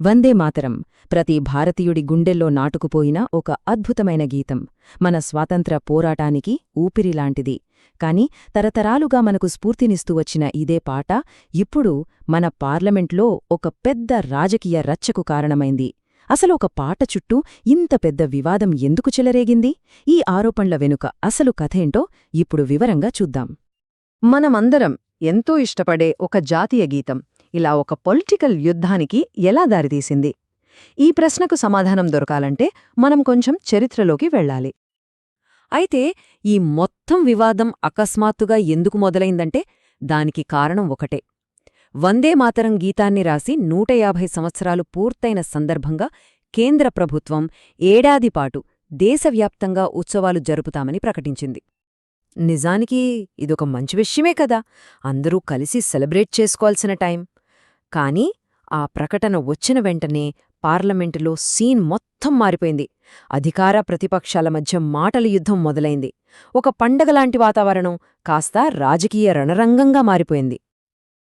వందే మాతరం. ప్రతి భారతీయుడి గుండెల్లో నాటుకుపోయిన ఒక అద్భుతమైన గీతం. మన స్వాతంత్ర పోరాటానికి ఊపిరిలాంటిది కాని తరతరాలుగా మనకు స్ఫూర్తినిస్తూ వచ్చిన ఇదే పాట ఇప్పుడు మన పార్లమెంట్లో ఒక పెద్ద రాజకీయ రచ్చకు కారణమైంది. అసలు ఒక పాట చుట్టూ ఇంత పెద్ద వివాదం ఎందుకు చెలరేగింది? ఈ ఆరోపణల వెనుక అసలు కథేంటో ఇప్పుడు వివరంగా చూద్దాం. మనమందరం ఎంతో ఇష్టపడే ఒక జాతీయ గీతం. ఇలా ఒక పొలిటికల్ యుద్ధానికి ఎలా దారితీసింది? ఈ ప్రశ్నకు సమాధానం దొరకాలంటే మనం కొంచెం చరిత్రలోకి వెళ్ళాలి. అయితే ఈ మొత్తం వివాదం అకస్మాత్తుగా ఎందుకు మొదలైందంటే దానికి కారణం ఒకటే. వందే మాతరం గీతాన్ని రాసి నూట యాభై సంవత్సరాలు పూర్తయిన సందర్భంగా కేంద్ర ప్రభుత్వం ఏడాదిపాటు దేశవ్యాప్తంగా ఉత్సవాలు జరుపుతామని ప్రకటించింది. నిజానికి ఇదొక మంచి విషయమే కదా! అందరూ కలిసి సెలబ్రేట్ చేసుకోవాల్సిన టైం. కానీ ఆ ప్రకటన వచ్చిన వెంటనే పార్లమెంటులో సీన్ మొత్తం మారిపోయింది. అధికార ప్రతిపక్షాల మధ్య మాటల యుద్ధం మొదలైంది. ఒక పండగలాంటి వాతావరణం కాస్త రాజకీయ రణరంగంగా మారిపోయింది.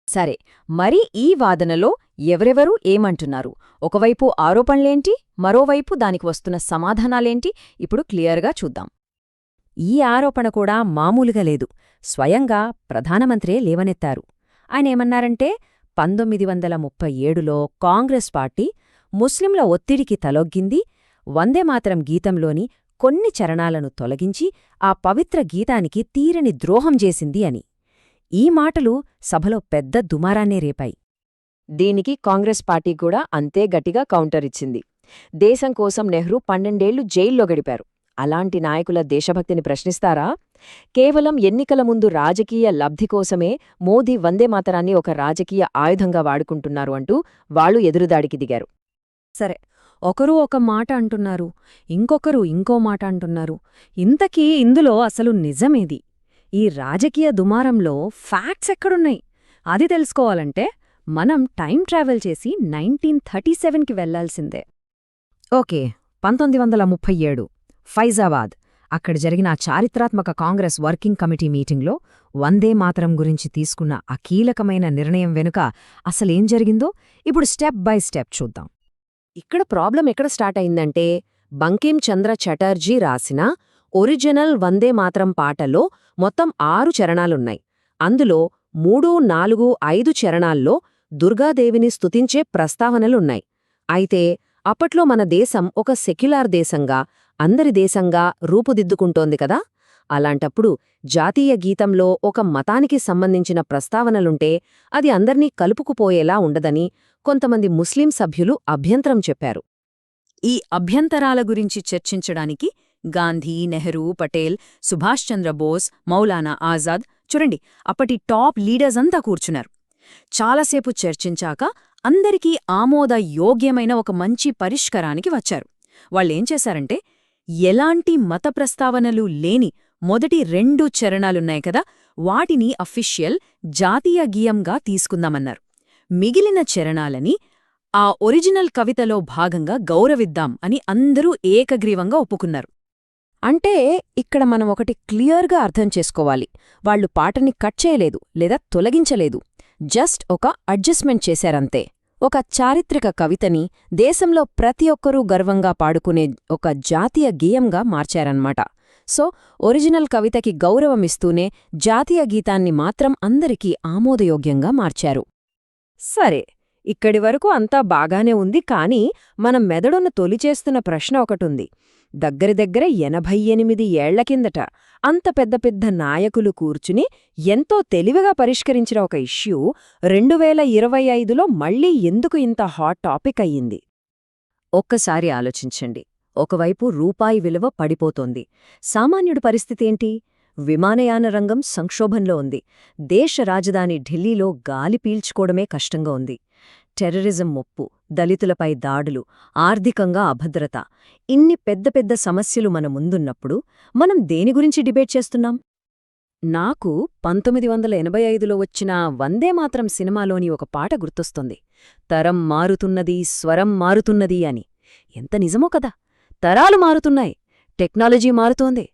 సరే మరి ఈ వాదనలో ఎవరెవరూ ఏమంటున్నారు? ఒకవైపు ఆరోపణలేంటి? మరోవైపు దానికి వస్తున్న సమాధానాలేంటి? ఇప్పుడు క్లియర్గా చూద్దాం. ఈ ఆరోపణ కూడా మామూలుగా లేదు. స్వయంగా ప్రధానమంత్రే లేవనెత్తారు. ఆయనేమన్నారంటే పంతొమ్మిది వందల ముప్పై ఏడులో కాంగ్రెస్ పార్టీ ముస్లింల ఒత్తిడికి తలొగ్గింది. వందేమాతరం గీతంలోని కొన్ని చరణాలను తొలగించి ఆ పవిత్ర గీతానికి తీరని ద్రోహం చేసింది అని. ఈ మాటలు సభలో పెద్ద దుమారాన్నే రేపాయి. దీనికి కాంగ్రెస్ పార్టీ కూడా అంతే గట్టిగా కౌంటర్ ఇచ్చింది. దేశం కోసం నెహ్రూ పన్నెండేళ్ళు జైల్లో గడిపారు. అలాంటి నాయకుల దేశభక్తిని ప్రశ్నిస్తారా? కేవలం ఎన్నికల ముందు రాజకీయ లబ్ధి కోసమే మోదీ వందేమాతరాన్ని ఒక రాజకీయ ఆయుధంగా వాడుకుంటున్నారు అంటూ వాళ్ళు ఎదురుదాడికి దిగారు. సరే ఒకరు ఒక మాట అంటున్నారు ఇంకొకరు ఇంకో మాట అంటున్నారు. ఇంతకీ ఇందులో అసలు నిజమేది? ఈ రాజకీయ దుమారంలో ఫ్యాక్ట్స్ ఎక్కడున్నాయి? అది తెలుసుకోవాలంటే మనం టైం ట్రావెల్ చేసి నైన్టీన్ థర్టీ సెవెన్కి వెళ్ళాల్సిందే. ఓకే పంతొమ్మిది వందల ముప్పై ఏడు ఫైజాబాద్. అక్కడ జరిగిన ఆ చారిత్రాత్మక కాంగ్రెస్ వర్కింగ్ కమిటీ మీటింగ్లో వందే మాతరం గురించి తీసుకున్న ఆ కీలకమైన నిర్ణయం వెనుక అసలేం జరిగిందో ఇప్పుడు స్టెప్ బై స్టెప్ చూద్దాం. ఇక్కడ ప్రాబ్లం ఎక్కడ స్టార్ట్ అయిందంటే బంకిం చంద్ర చటర్జీ రాసిన ఒరిజినల్ వందే మాతరం పాటలో మొత్తం ఆరు చరణాలున్నాయి. అందులో మూడు నాలుగు ఐదు చరణాల్లో దుర్గాదేవిని స్తుతించే ప్రస్తావనలున్నాయి. అయితే అప్పట్లో మన దేశం ఒక సెక్యులార్ దేశంగా అందరి దేశంగా రూపుదిద్దుకుంటోంది కదా? అలాంటప్పుడు జాతీయ గీతంలో ఒక మతానికి సంబంధించిన ప్రస్తావనలుంటే అది అందర్నీ కలుపుకుపోయేలా ఉండదని కొంతమంది ముస్లిం సభ్యులు అభ్యంతరం చెప్పారు. ఈ అభ్యంతరాల గురించి చర్చించడానికి గాంధీ నెహ్రూ పటేల్ సుభాష్ చంద్రబోస్ మౌలానా ఆజాద్ చూడండి అప్పటి టాప్ లీడర్స్ అంతా కూర్చున్నారు. చాలాసేపు చర్చించాక అందరికీ ఆమోదయోగ్యమైన ఒక మంచి పరిష్కారానికి వచ్చారు. వాళ్ళేం చేశారంటే ఎలాంటి మత ప్రస్తావనలు లేని మొదటి రెండు చరణాలున్నాయి కదా వాటిని అఫిషియల్ జాతీయ గీయంగా తీసుకుందామన్నారు. మిగిలిన చరణాలని ఆ ఒరిజినల్ కవితలో భాగంగా గౌరవిద్దాం అని అందరూ ఏకగ్రీవంగా ఒప్పుకున్నారు. అంటే ఇక్కడ మనం ఒకటి క్లియర్గా అర్థం చేసుకోవాలి. వాళ్ళు పాటని కట్ చేయలేదు లేదా తొలగించలేదు. జస్ట్ ఒక అడ్జస్ట్మెంట్ చేశారంతే. ఒక చారిత్రక కవితని దేశంలో ప్రతి ఒక్కరూ గర్వంగా పాడుకునే ఒక జాతీయ గేయంగా మార్చారన్నమాట. సో ఒరిజినల్ కవితకి గౌరవమిస్తూనే జాతీయ గీతాన్ని మాత్రం అందరికీ ఆమోదయోగ్యంగా మార్చారు. సరే ఇక్కడి వరకు అంతా బాగానే ఉంది కానీ మనం మెదడును తొలిచేస్తున్న ప్రశ్న ఒకటుంది. దగ్గర దగ్గర ఎనభై ఎనిమిది ఏళ్ళ కిందట అంత పెద్ద పెద్ద నాయకులు కూర్చుని ఎంతో తెలివిగా పరిష్కరించిన ఒక ఇష్యూ రెండు వేల ఇరవై ఐదులో మళ్ళీ ఎందుకు ఇంత హాట్ టాపిక్ అయ్యింది? ఒక్కసారి ఆలోచించండి. ఒకవైపు రూపాయి విలువ పడిపోతోంది. సామాన్యుడి పరిస్థితేంటి విమానయాన రంగం సంక్షోభంలో ఉంది. దేశ రాజధాని ఢిల్లీలో గాలి పీల్చుకోవడమే కష్టంగా ఉంది. టెర్రరిజం ముప్పు దళితులపై దాడులు ఆర్థికంగా అభద్రత ఇన్ని పెద్ద పెద్ద సమస్యలు మన ముందున్నప్పుడు మనం దేని గురించి డిబేట్ చేస్తున్నాం? నాకు పంతొమ్మిది వందల ఎనభై ఐదులో వచ్చిన వందేమాత్రం సినిమాలోని ఒక పాట గుర్తొస్తుంది. తరం మారుతున్నది స్వరం మారుతున్నది అని. ఎంత నిజమో కదా! తరాలు మారుతున్నాయి టెక్నాలజీ మారుతోంది.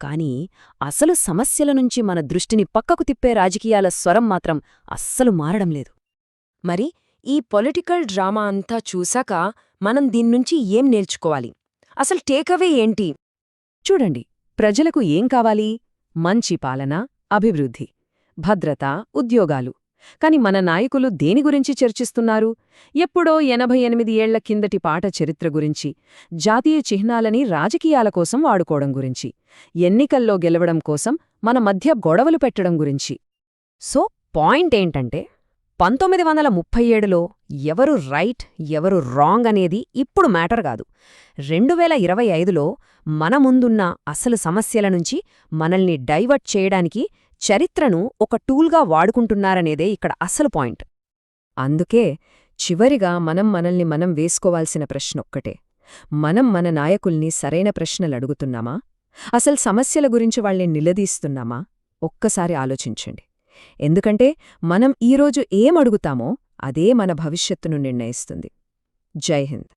కాని అసలు సమస్యల నుంచి మన దృష్టిని పక్కకు తిప్పే రాజకీయాల స్వరం మాత్రం అస్సలు మారడం లేదు. మరి ఈ పొలిటికల్ డ్రామా అంతా చూశాక మనం దీన్నుంచి ఏం నేర్చుకోవాలి? అసలు టేకవే ఏంటి? చూడండి ప్రజలకు ఏం కావాలి? మంచి పాలన అభివృద్ధి భద్రత ఉద్యోగాలు. కాని మన నాయకులు దేని గురించి చర్చిస్తున్నారు? ఎప్పుడో ఎనభై ఎనిమిది ఏళ్ళ కిందటి పాట చరిత్ర గురించి జాతీయ చిహ్నాలని రాజకీయాల కోసం వాడుకోవడం గురించి ఎన్నికల్లో గెలవడం కోసం మన మధ్య గొడవలు పెట్టడం గురించి. సో పాయింట్ ఏంటంటే పంతొమ్మిది వందల ముప్పై ఏడులో ఎవరు రైట్ ఎవరు రాంగ్ అనేది ఇప్పుడు మ్యాటర్ కాదు. రెండు వేల ఇరవై ఐదులో మన ముందున్న అసలు సమస్యల నుంచి మనల్ని డైవర్ట్ చేయడానికి చరిత్రను ఒక టూల్గా వాడుకుంటున్నారనేదే ఇక్కడ అసలు పాయింట్. అందుకే చివరిగా మనం మనల్ని మనం వేసుకోవాల్సిన ప్రశ్న ఒక్కటే. మనం మన నాయకుల్ని సరైన ప్రశ్నలడుగుతున్నామా అసలు సమస్యల గురించి వాళ్ళని నిలదీస్తున్నామా? ఒక్కసారి ఆలోచించండి. ఎందుకంటే మనం ఈరోజు ఏం అడుగుతామో అదే మన భవిష్యత్తును నిర్ణయిస్తుంది. జై హింద్.